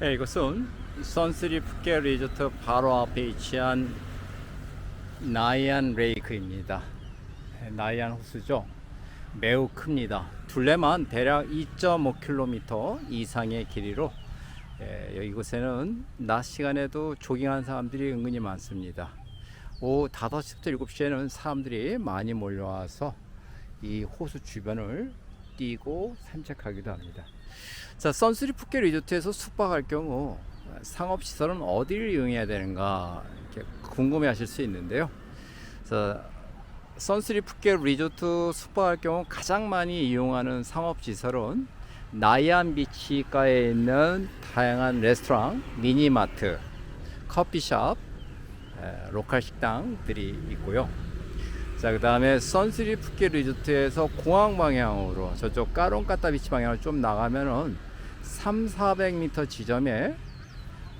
네, 이곳은 선쓰리 푸켓 리조트 바로 앞에 위치한 나이안 레이크입니다. 네, 나이안 호수죠. 매우 큽니다. 둘레만 대략 2.5km 이상의 길이로 예, 이곳에는 낮 시간에도 조깅하는 사람들이 은근히 많습니다. 오후 5시부터 7시에는 사람들이 많이 몰려와서 이 호수 주변을 뛰고 산책하기도 합니다. 자, 선쓰리 푸켓 리조트에서 숙박할 경우 상업시설은 어디를 이용해야 되는가 이렇게 궁금해 하실 수 있는데요. 자, 선쓰리 푸켓 리조트 숙박할 경우 가장 많이 이용하는 상업시설은 나이안 비치가에 있는 다양한 레스토랑, 미니마트, 커피숍, 에, 로컬 식당들이 있고요. 자, 그 다음에 선쓰리 푸켓 리조트에서 공항 방향으로 저쪽 까론까따 비치 방향으로 좀 나가면은 3, 400m 지점에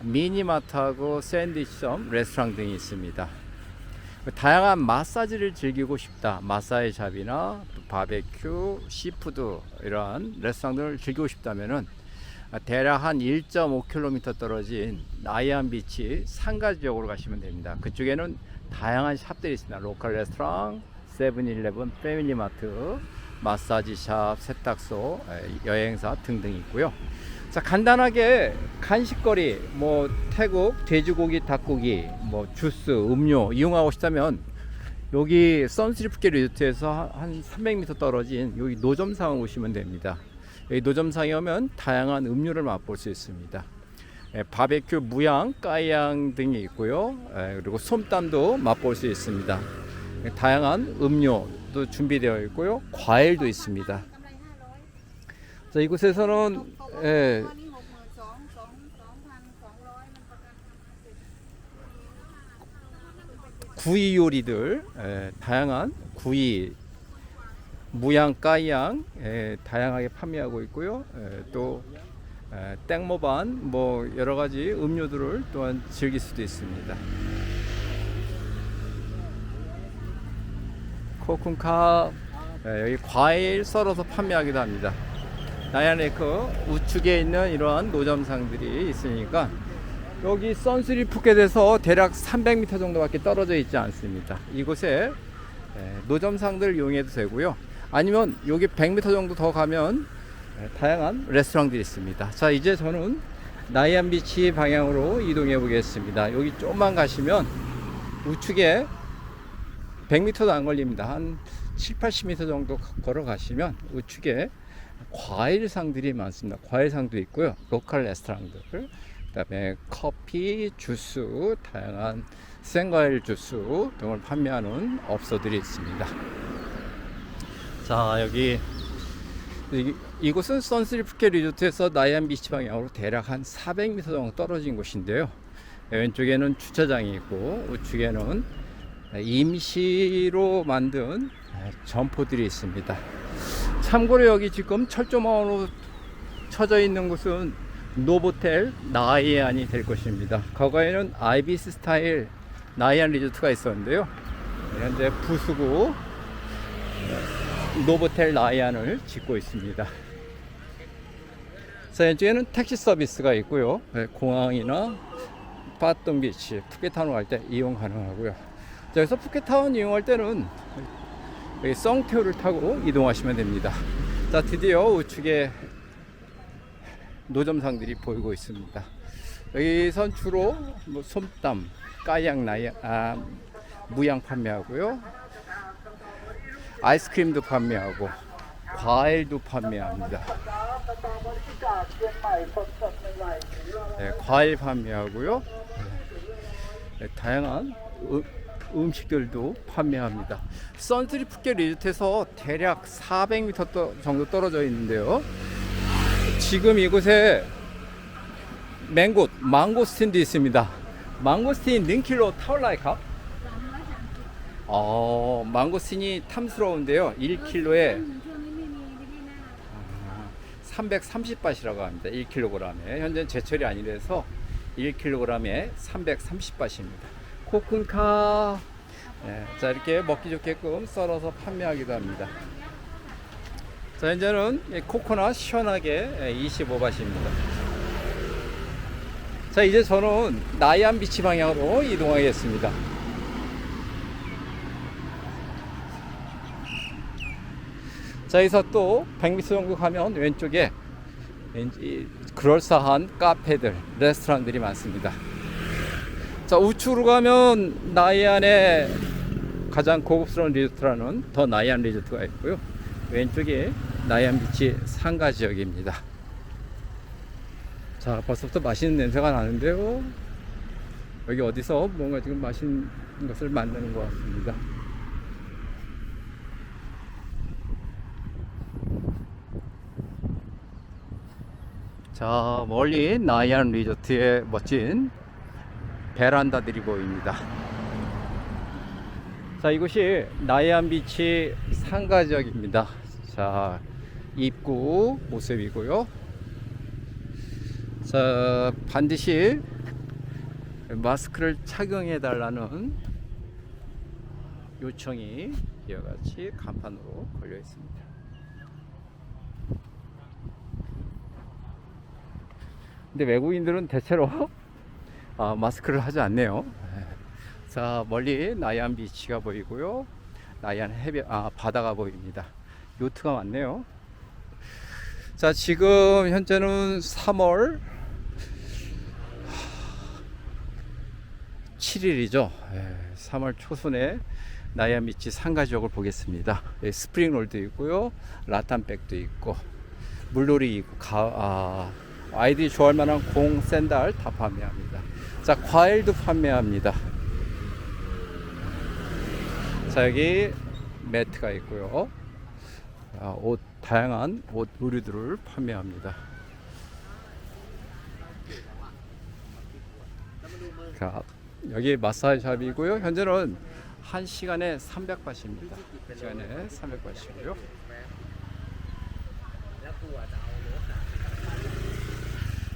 미니마트하고 샌드위치점, 레스토랑 등이 있습니다. 다양한 마사지를 즐기고 싶다. 마사지 샵이나 또 바베큐, 시푸드 이러한 레스토랑들을 즐기고 싶다면은 대략 한 1.5km 떨어진 나이안 비치 상가 지역으로 가시면 됩니다. 그쪽에는 다양한 샵들이 있습니다. 로컬 레스토랑, 세븐일레븐, 패밀리마트, 마사지 샵, 세탁소, 에, 여행사 등등 있고요. 자 간단하게 간식거리, 뭐 태국 돼지고기, 닭고기, 뭐 주스, 음료 이용하고 싶다면 여기 푸켓 리조트에서 한 300m 떨어진 여기 노점상 오시면 됩니다. 여기 노점상에 오면 다양한 음료를 맛볼 수 있습니다. 예, 바베큐 무양, 까양 등이 있고요. 예, 그리고 솜땀도 맛볼 수 있습니다. 예, 다양한 음료도 준비되어 있고요. 과일도 있습니다. 자, 이곳에서는 예, 구이 요리들 예, 다양한 구이 무양 까양 예, 다양하게 판매하고 있고요. 예, 또 땡모반 뭐 여러 가지 음료들을 또한 즐길 수도 있습니다. 코쿤카 예, 여기 과일 썰어서 판매하기도 합니다. 나야네크 우측에 있는 이러한 노점상들이 있으니까 여기 선쓰리 푸켓에서 대략 300m 정도밖에 떨어져 있지 않습니다. 이곳에 예, 노점상들 이용해도 되고요. 아니면 여기 100m 정도 더 가면 예, 다양한 레스토랑들이 있습니다. 자, 이제 저는 나이안 비치 방향으로 이동해 보겠습니다. 여기 조금만 가시면 우측에 100m도 안 걸립니다. 한 7, 80m 정도 걸어가시면 우측에 과일상들이 많습니다. 과일상도 있고요. 로컬 레스토랑들, 그다음에 커피, 주스, 다양한 생과일 주스 등을 판매하는 업소들이 있습니다. 자 여기 이- 이곳은 푸켓 리조트에서 나이안 비치 방향으로 대략 한 400m 정도 떨어진 곳인데요. 왼쪽에는 주차장이 있고 우측에는 임시로 만든 점포들이 있습니다. 참고로 여기 지금 철조망으로 쳐져 있는 곳은 노보텔 나이안이 될 것입니다. 과거에는 아이비스 스타일 나이안 리조트가 있었는데요. 현재 부수고 노보텔 나이안을 짓고 있습니다. 자, 이쪽에는 택시 서비스가 있고요. 네, 공항이나 파동 비치, 푸켓타운 갈 때 이용 가능하고요. 자, 여기서 푸켓타운 이용할 때는 여기 썽태우를 타고 이동하시면 됩니다. 자, 드디어 우측에 노점상들이 보이고 있습니다. 여기선 주로 뭐 솜땀, 까양 나이, 아, 무양 판매하고요. 아이스크림도 판매하고 과일도 판매합니다. 네, 과일 판매하고요. 네, 다양한 음, 음식들도 판매합니다. 선트리 푸켓 리조트에서 대략 400m 떠- 정도 떨어져 있는데요. 지금 이곳에 맹고, 망고스틴도 있습니다. 망고스틴 능킬로 타올라이카? 어, 망고스틴이 탐스러운데요. 1kg에 330밭이라고 합니다. 1kg에. 현재 제철이 아니라서 1kg에 330밭입니다. 코쿤카. 네, 자, 이렇게 먹기 좋게끔 썰어서 판매하기도 합니다. 자, 이제는 코코넛 시원하게 25밭입니다. 자, 이제 저는 나이안 비치 방향으로 이동하겠습니다. 자, 여기서 또 100m 정도 가면 왼쪽에 왠지 그럴싸한 카페들, 레스토랑들이 많습니다. 자, 우측으로 가면 나이안의 가장 고급스러운 리조트라는 더 나이안 리조트가 있고요. 왼쪽에 나이안 비치 상가 지역입니다. 자, 벌써부터 맛있는 냄새가 나는데요. 여기 어디서 뭔가 지금 맛있는 것을 만드는 것 같습니다. 자, 멀리 나이안 리조트의 멋진 베란다들이 보입니다. 자, 이곳이 나이안 비치 상가 지역입니다. 자, 입구 모습이고요. 자, 반드시 마스크를 착용해 달라는 요청이 이와 같이 간판으로 걸려 있습니다. 근데 외국인들은 대체로 아, 마스크를 하지 않네요. 예. 자, 멀리 나이안 비치가 보이고요. 나이안 해변, 아, 바다가 보입니다. 요트가 많네요. 자, 지금 현재는 3월 7일이죠. 3월 초순에 나이안 비치 상가 지역을 보겠습니다. 예, 스프링롤도 있고요. 라탄백도 있고, 물놀이 있고, 가, 아, 아이들이 좋아할 만한 공, 샌들 다 판매합니다. 자, 과일도 판매합니다. 자, 여기 매트가 있고요. 아, 옷, 다양한 옷, 의류들을 판매합니다. 자, 여기 마사지샵이고요. 현재는 1시간에 300바트입니다. 1시간에 300바트이고요.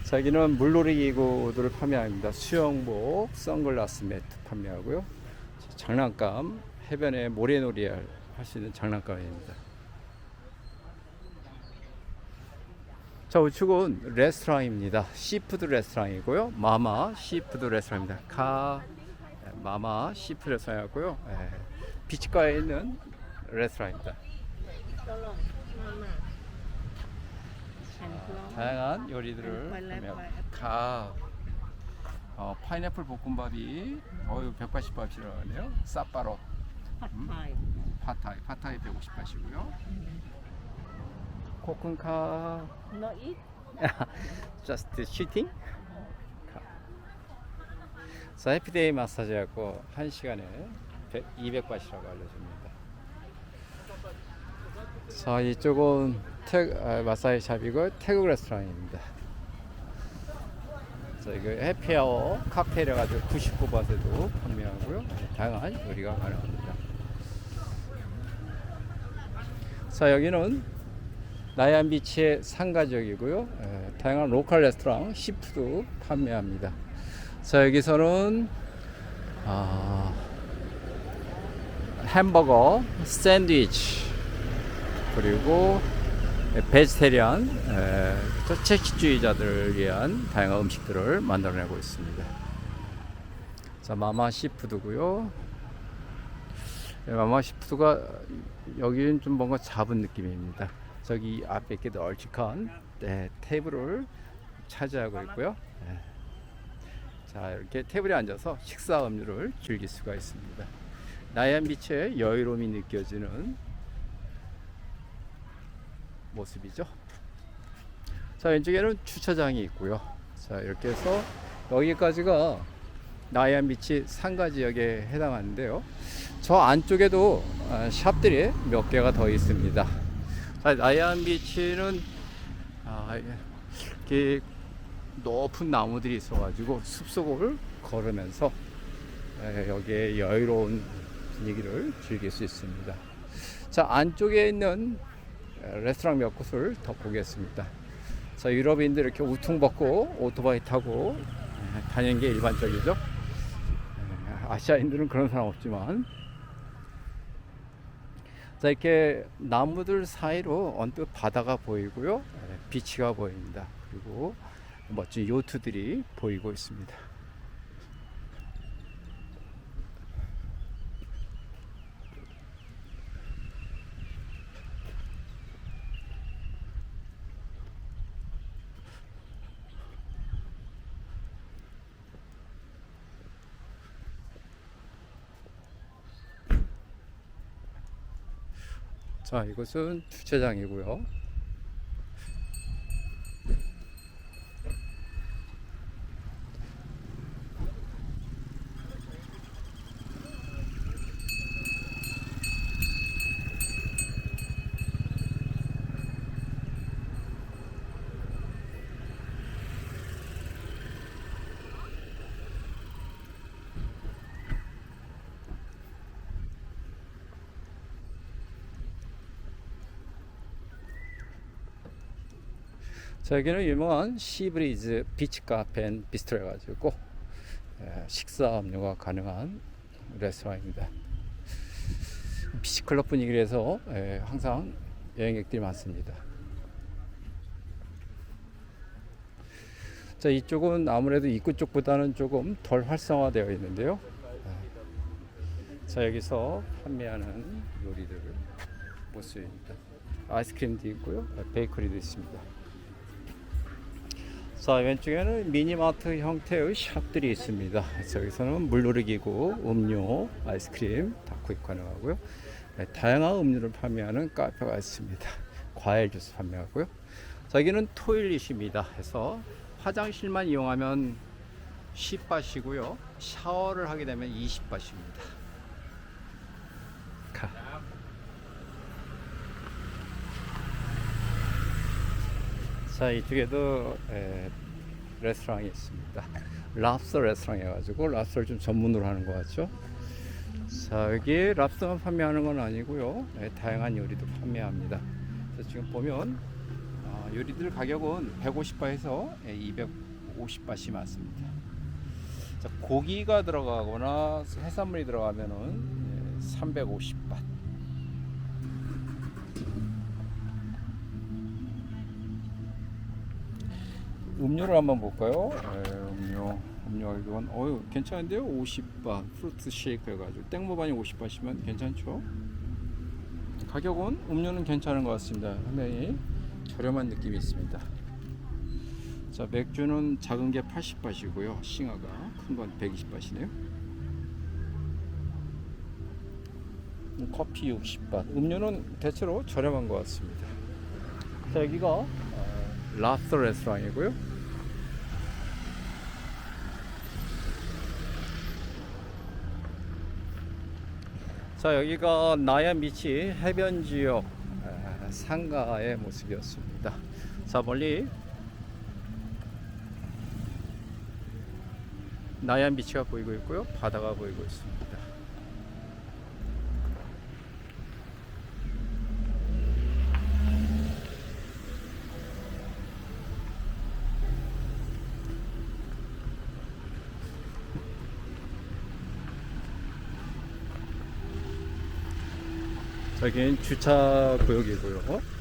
자, 여기는 물놀이 기구들을 판매합니다. 수영복, 선글라스 매트 판매하고요. 자, 장난감, 해변에 모래놀이 할 수 있는 장난감입니다. 자, 우측은 레스토랑입니다. 시푸드 레스토랑이고요. 마마 시푸드 레스토랑입니다. 카 마마 시푸드 레스토랑이고요. 예, 비치가에 있는 레스토랑입니다. 다양한 요리들을 판매하고 가 어, 파인애플 볶음밥이 어유 180바트라고 하네요. 쌉바로 팟타이 파타이 파타이 150바트고요. 코쿤카 no eat just shooting. 자, 해피데이 마사지하고 1시간에 200바트라고 알려줍니다. 자, 이쪽은 태, 아, 마사지 샵이고 태국 레스토랑입니다. 자, 이거 해피아워 칵테일 해가지고 99바트도 판매하고요. 다양한 요리가 가능합니다. 자, 여기는 나이안 비치의 상가 지역이고요. 에, 다양한 로컬 레스토랑, 시푸드 판매합니다. 자, 여기서는 아, 햄버거, 샌드위치, 그리고 베지테리안, 채식주의자들을 위한 다양한 음식들을 만들어내고 있습니다. 자, 마마 시푸드고요. 예, 마마 시푸드가 여기는 좀 뭔가 잡은 느낌입니다. 저기 앞에 이렇게 널찍한 네, 테이블을 차지하고 있고요. 네. 자 이렇게 테이블에 앉아서 식사 음료를 즐길 수가 있습니다. 나이안 비치의 여유로움이 느껴지는 모습이죠. 자 왼쪽에는 주차장이 있고요. 자 이렇게 해서 여기까지가 나이안 비치 상가 지역에 해당하는데요. 저 안쪽에도 아, 샵들이 몇 개가 더 있습니다. 자, 나이안 비치는 아, 이렇게 높은 나무들이 있어가지고 숲속을 걸으면서 에, 여기에 여유로운 분위기를 즐길 수 있습니다. 자 안쪽에 있는 에, 레스토랑 몇 곳을 더 보겠습니다. 자 유럽인들 이렇게 우퉁 벗고 오토바이 타고 에, 다니는 게 일반적이죠. 에, 아시아인들은 그런 사람 없지만 자 이렇게 나무들 사이로 언뜻 바다가 보이고요 에, 비치가 보입니다. 그리고 멋진 요트들이 보이고 있습니다. 자, 이곳은 주차장이고요. 자, 여기는 유명한 시브리즈 비치 앤 비스트로 해가지고 에, 식사 음료가 가능한 레스토랑입니다. 비치클럽 분위기라서 에, 항상 여행객들이 많습니다. 자, 이쪽은 아무래도 입구 쪽보다는 조금 덜 활성화되어 있는데요. 에, 자, 여기서 판매하는 요리들을 모습입니다. 아이스크림도 있고요, 베이커리도 있습니다. 자 왼쪽에는 미니마트 형태의 샵들이 있습니다. 여기서는 물놀이기구, 음료, 아이스크림 다 구입 가능하고요. 네, 다양한 음료를 판매하는 카페가 있습니다. 과일 주스 판매하고요. 자 여기는 토일릿입니다. 해서 화장실만 이용하면 10바시고요. 샤워를 하게 되면 20바시입니다. 가. 자 이쪽에도 에, 레스토랑이 있습니다. 랍스터 레스토랑 해가지고 랍스터를 좀 전문으로 하는 것 같죠. 자 여기 랍스터만 판매하는 건 아니고요. 네, 다양한 요리도 판매합니다. 지금 보면 아, 요리들 가격은 150바에서 250바씩 많습니다. 자, 고기가 들어가거나 해산물이 들어가면은 350 음료를 한번 볼까요? 에, 음료, 음료 이건 어유 괜찮은데요? 50바 프루트 쉐이크 해가지고 땡모반이 50바시면 괜찮죠? 가격은 음료는 괜찮은 것 같습니다. 상당히 저렴한 느낌이 있습니다. 자 맥주는 작은 게 80바시고요. 싱어가 큰 건 120바시네요. 커피 60바. 음료는 대체로 저렴한 것 같습니다. 자 여기가 어, 랍스터 레스토랑이고요. 자 여기가 나얀 비치 해변 지역 에, 상가의 모습이었습니다. 자 멀리 나얀 비치가 보이고 있고요. 바다가 보이고 있습니다. 저긴 주차 구역이고요.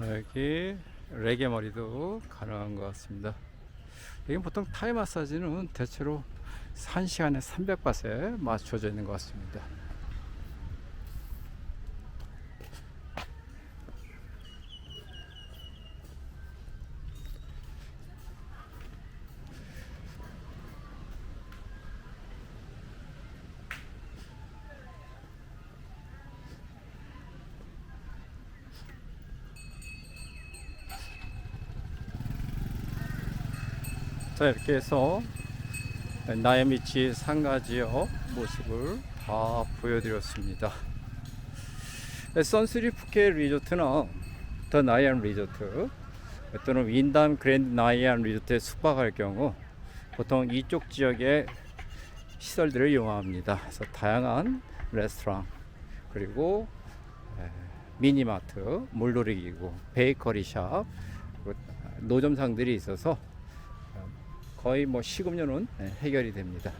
여기 레게 머리도 가능한 것 같습니다. 여기 보통 타이 마사지는 대체로 1시간에 300바트에 맞춰져 있는 것 같습니다. 자 이렇게 해서 나야미치 상가 지역 모습을 다 보여드렸습니다. 선스리 푸켓 리조트는 더 나이안 리조트 또는 윈담 그랜드 나이안 리조트에 숙박할 경우 보통 이쪽 지역의 시설들을 이용합니다. 그래서 다양한 레스토랑 그리고 에, 미니마트, 물놀이기구, 베이커리샵, 그리고 노점상들이 있어서 거의 뭐 식음료는 예, 해결이 됩니다.